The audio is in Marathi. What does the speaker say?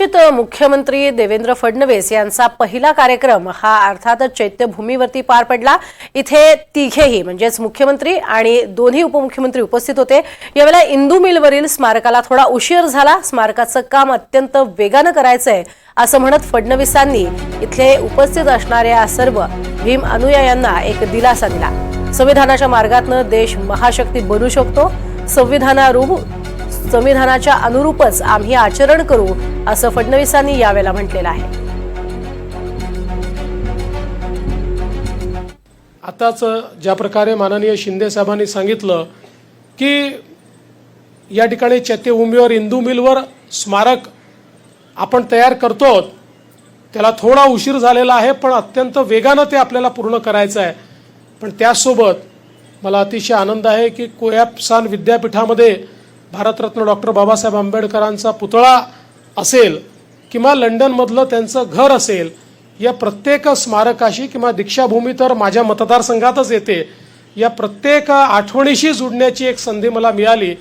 नवनिर्वाचित मुख्यमंत्री देवेंद्र फडणवीस यांचा पहिला कार्यक्रम हा अर्थातच चैत्यभूमीवरती पार पडला. इथे तिघेही म्हणजेच मुख्यमंत्री आणि दोन्ही उपमुख्यमंत्री उपस्थित होते. यावेळेला इंदू मिलवरील स्मारकाला थोडा उशीर झाला. स्मारकाचं काम अत्यंत वेगानं करायचंय असं म्हणत फडणवीसांनी इथले उपस्थित असणाऱ्या सर्व भीम अनुयायांना एक दिलासा दिला. संविधानाच्या मार्गातनं देश महाशक्ती बनू शकतो. संविधानारूप संविधानाच्या अनुरूपच आम्ही आचरण करू असं फडणवीसांनी यावेळेला म्हटलेलं आहे. आताच ज्या प्रकारे माननीय शिंदे साहेबांनी सांगितलं की या ठिकाणी चैत्यभूमीवर इंदू मिलवर स्मारक आपण तयार करतो त्याला थोडा उशीर झालेला आहे पण अत्यंत वेगानं ते आपल्याला पूर्ण करायचं आहे. पण त्याचसोबत मला अतिशय आनंद आहे की कोयापसान विद्यापीठामध्ये भारतरत्न डॉक्टर बाबासाहेब आंबेडकरांचा पुतळा असेल किंवा लंडनमधलं त्यांचं घर असेल या प्रत्येक स्मारकाशी किंवा दीक्षाभूमी तर माझ्या मतदारसंघातच येते. या प्रत्येक आठवणीशी जुडण्याची एक संधी मला मिळाली.